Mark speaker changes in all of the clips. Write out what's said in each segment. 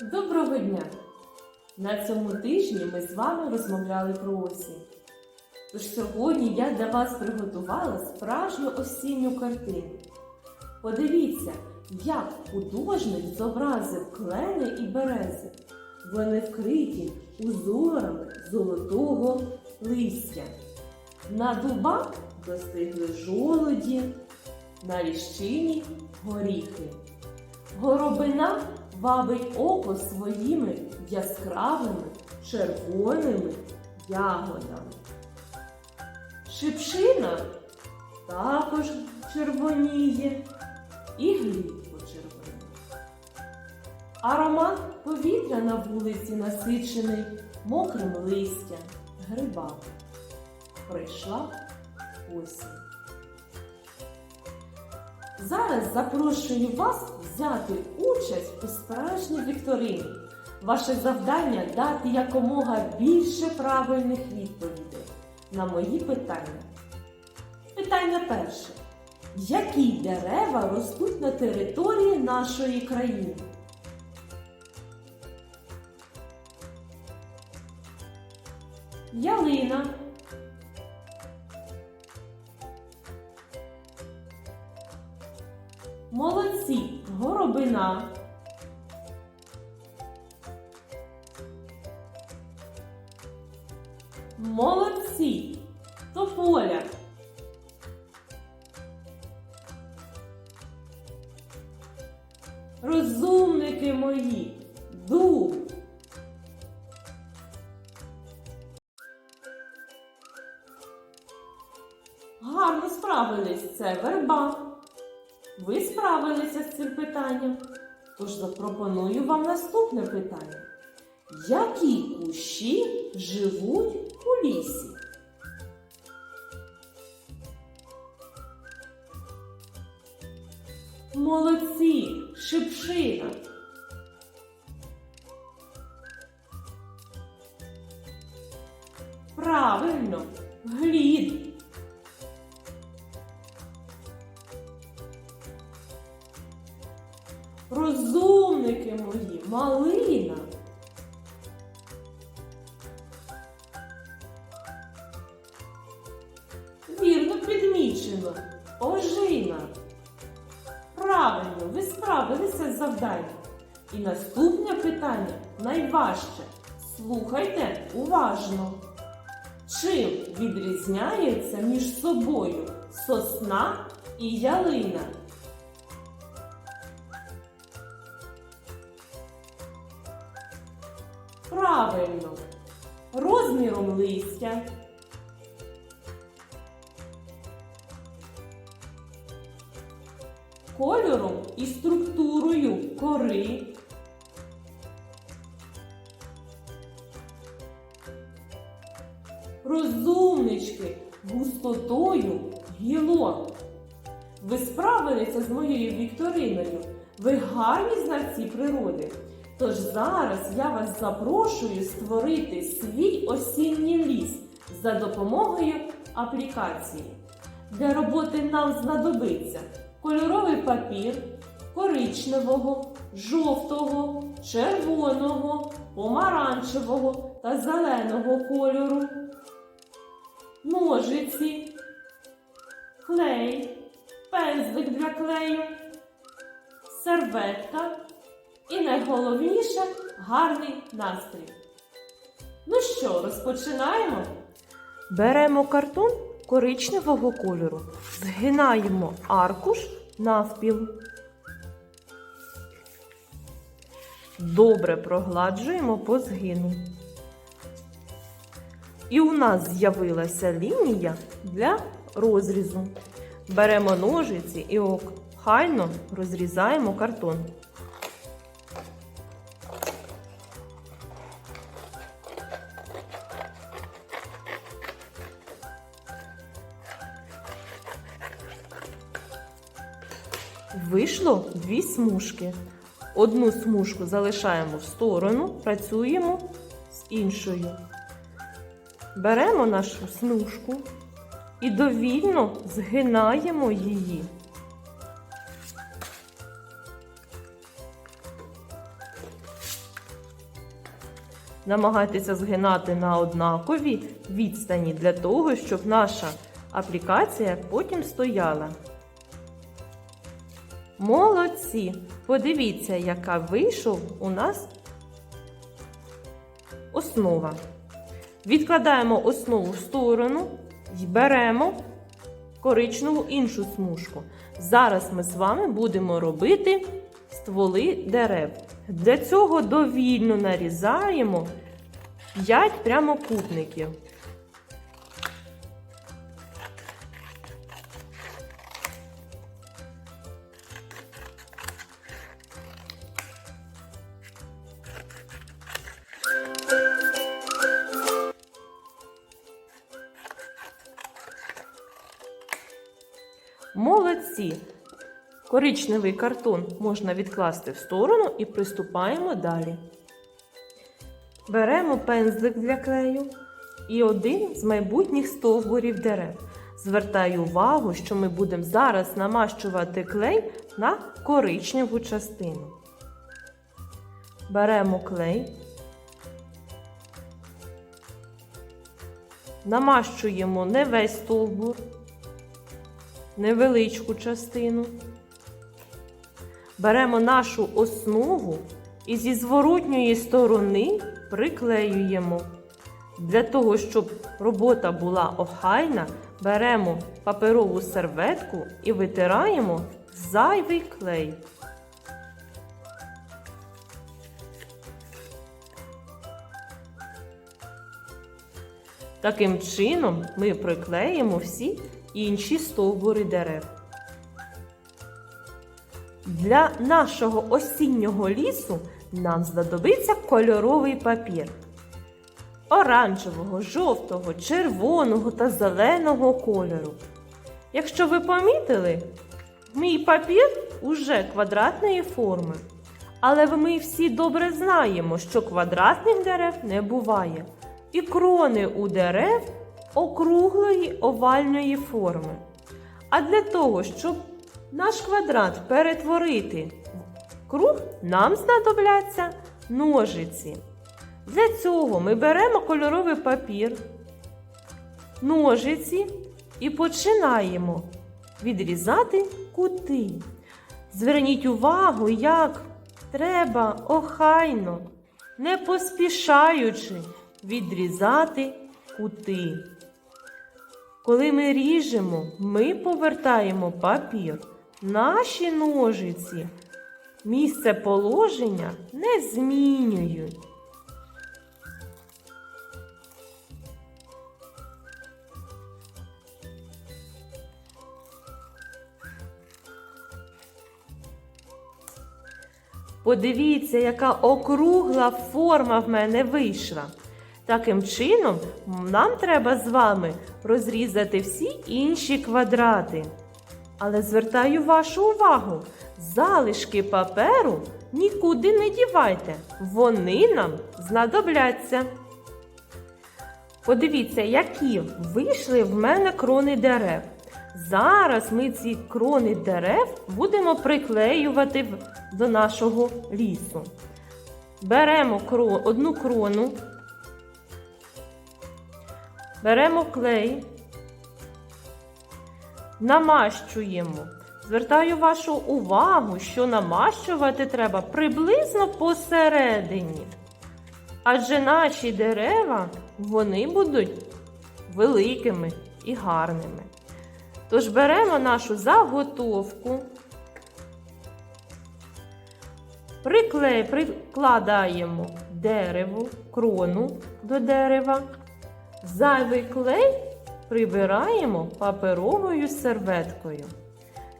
Speaker 1: Доброго дня! На цьому тижні ми з вами розмовляли про осінь. Тож сьогодні я для вас приготувала справжню осінню картину. Подивіться, як художник зобразив клени і берези. Вони вкриті узорами золотого листя. На дубах достигли жолоді, на ліщині горіхи. Горобина вабить око своїми яскравими червоними ягодами. Шипшина також червоніє і гліб почервоніє. Аромат повітря на вулиці насичений мокрим листям, грибами. Прийшла осінь. Зараз запрошую вас взяти участь у справжній вікторині. Ваше завдання дати якомога більше правильних відповідей на мої питання. Питання перше. Які дерева ростуть на території нашої країни? Ялина. Горобина. Молодці, тополя. Розумники мої, дуб. Ви справилися з цим питанням. Тож запропоную вам наступне питання. Які кущі живуть у лісі? Молодці, шипшина. Правильно, глід. Розумники мої, малина. Вірно підмічено. Ожина. Правильно, ви справилися з завданням. І наступне питання найважче. Слухайте уважно. Чим відрізняється між собою сосна і ялина? Правильно, розміром листя. Кольором і структурою кори. Розумнички густотою гілок. Ви справилися з моєю вікториною. Ви гарні знавці природи. Тож зараз я вас запрошую створити свій осінній ліс за допомогою аплікації. Для роботи нам знадобиться кольоровий папір коричневого, жовтого, червоного, помаранчевого та зеленого кольору, ножиці, клей, пензлик для клею, серветка і найголовніше гарний настрій. Ну що, розпочинаємо? Беремо картон коричневого кольору, згинаємо аркуш навпіл. Добре прогладжуємо по згину. І у нас з'явилася лінія для розрізу. Беремо ножиці і охайно розрізаємо картон. Вийшло дві смужки. Одну смужку залишаємо в сторону, працюємо з іншою. Беремо нашу смужку і довільно згинаємо її. намагайтеся згинати на однаковій відстані для того, щоб наша аплікація потім стояла. Молодці! Подивіться, яка вийшов у нас основа. Відкладаємо основу в сторону і беремо коричневу іншу смужку. Зараз ми з вами будемо робити стволи дерев. Для цього довільно нарізаємо 5 прямокутників. Молодці! Коричневий картон можна відкласти в сторону і приступаємо далі. Беремо пензлик для клею і один з майбутніх стовбурів дерев. Звертаю увагу, що ми будемо зараз намащувати клей на коричневу частину. Беремо клей, намащуємо не весь стовбур, невеличку частину. Беремо нашу основу і зі зворотньої сторони приклеюємо. Для того, щоб робота була охайна, беремо паперову серветку і витираємо зайвий клей. Таким чином ми приклеїмо всі інші стовбури дерев. Для нашого осіннього лісу нам знадобиться кольоровий папір оранжевого, жовтого, червоного та зеленого кольору. Якщо ви помітили, мій папір уже квадратної форми. Але ми всі добре знаємо, що квадратних дерев не буває. І крони у дерев округлої овальної форми. А для того, щоб наш квадрат перетворити в круг, нам знадобляться ножиці. Для цього ми беремо кольоровий папір, ножиці і починаємо відрізати кути. Зверніть увагу, як треба охайно, не поспішаючи відрізати кути. Коли ми ріжемо, ми повертаємо папір. Наші ножиці місце положення не змінюють. Подивіться, яка округла форма в мене вийшла. Таким чином, нам треба з вами розрізати всі інші квадрати. Але звертаю вашу увагу, залишки паперу нікуди не дівайте, вони нам знадобляться. Подивіться, які вийшли в мене крони дерев. Зараз ми ці крони дерев будемо приклеювати до нашого лісу. Беремо одну крону, беремо клей, намащуємо. Звертаю вашу увагу, що намащувати треба приблизно посередині. Адже наші дерева вони будуть великими і гарними. Тож беремо нашу заготовку, прикладаємо дерево, крону до дерева, зайвий клей прибираємо паперовою серветкою.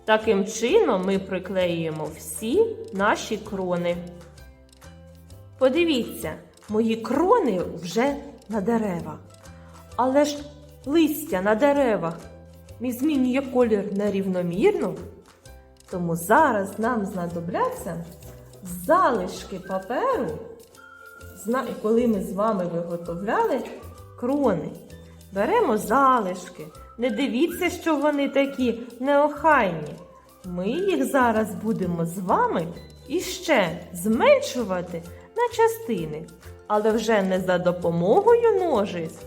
Speaker 1: Таким чином ми приклеюємо всі наші крони. Подивіться, мої крони вже на деревах. Але ж листя на деревах мі- змінює колір нерівномірно. Тому зараз нам знадобляться залишки паперу, коли ми з вами виготовляли крони. Беремо залишки. Не дивіться, що вони такі неохайні. Ми їх зараз будемо з вами іще зменшувати на частини. але вже не за допомогою ножиць,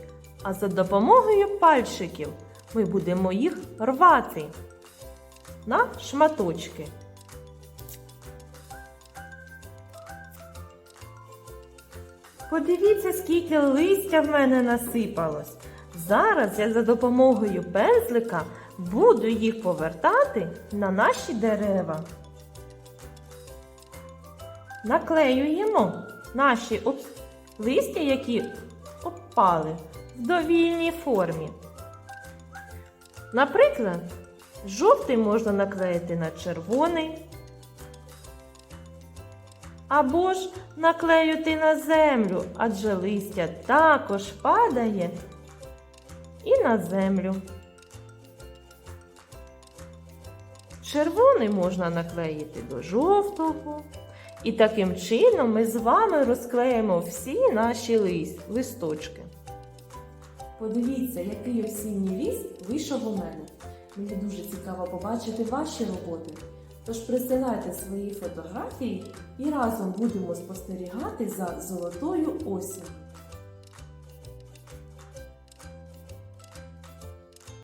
Speaker 1: а за допомогою пальчиків ми будемо їх рвати на шматочки. Подивіться, скільки листя в мене насипалось. Зараз я за допомогою пензлика буду їх повертати на наші дерева. Наклеюємо наші об- листя, які обпали в довільній формі. Наприклад, жовтий можна наклеїти на червоний. Або ж наклеювати на землю, адже листя також падає і на землю. Червоний можна наклеїти до жовтого. І таким чином ми з вами розклеїмо всі наші лис- листочки.
Speaker 2: Подивіться, який осінній ліс вийшов у мене. Мені дуже цікаво побачити ваші роботи. Тож присилайте свої фотографії і разом будемо спостерігати за золотою осінню.